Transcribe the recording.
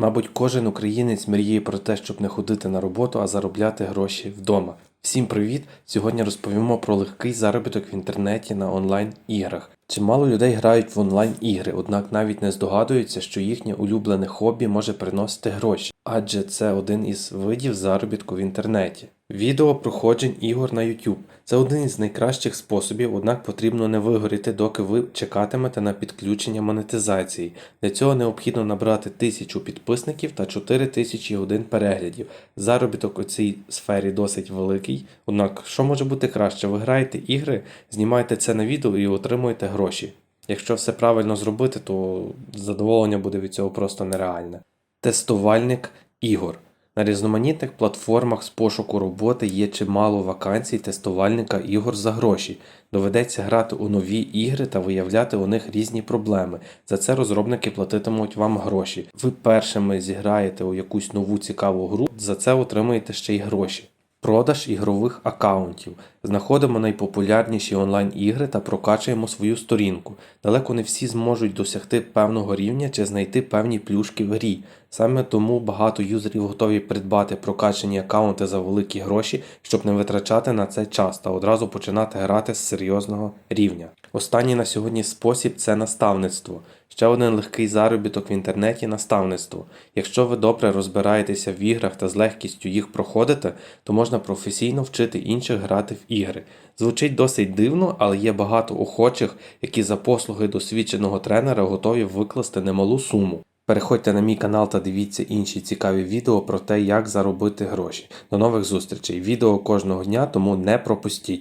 Мабуть, кожен українець мріє про те, щоб не ходити на роботу, а заробляти гроші вдома. Всім привіт! Сьогодні розповімо про легкий заробіток в інтернеті на онлайн-іграх. Чимало людей грають в онлайн-ігри, однак навіть не здогадуються, що їхнє улюблене хобі може приносити гроші, адже це один із видів заробітку в інтернеті. Відео проходжень ігор на YouTube – це один із найкращих способів, однак потрібно не вигоріти, доки ви чекатимете на підключення монетизації. Для цього необхідно набрати 1000 підписників та 4000 годин переглядів. Заробіток у цій сфері досить великий, однак що може бути краще? Ви граєте ігри, знімаєте це на відео і отримуєте гроші. Якщо все правильно зробити, то задоволення буде від цього просто нереальне. Тестувальник ігор. На різноманітних платформах з пошуку роботи є чимало вакансій тестувальника ігор за гроші. Доведеться грати у нові ігри та виявляти у них різні проблеми. За це розробники платитимуть вам гроші. Ви першими зіграєте у якусь нову цікаву гру, за це отримаєте ще й гроші. Продаж ігрових аккаунтів. Знаходимо найпопулярніші онлайн-ігри та прокачуємо свою сторінку. Далеко не всі зможуть досягти певного рівня чи знайти певні плюшки в грі. Саме тому багато юзерів готові придбати прокачані аккаунти за великі гроші, щоб не витрачати на це час та одразу починати грати з серйозного рівня. Останній на сьогодні спосіб це наставництво. Ще один легкий заробіток в інтернеті наставництво. Якщо ви добре розбираєтеся в іграх та з легкістю їх проходите, то можна професійно вчити інших грати в ігри. Звучить досить дивно, але є багато охочих, які за послуги досвідченого тренера готові викласти немалу суму. Переходьте на мій канал та дивіться інші цікаві відео про те, як заробити гроші. До нових зустрічей. Відео кожного дня, тому не пропустіть.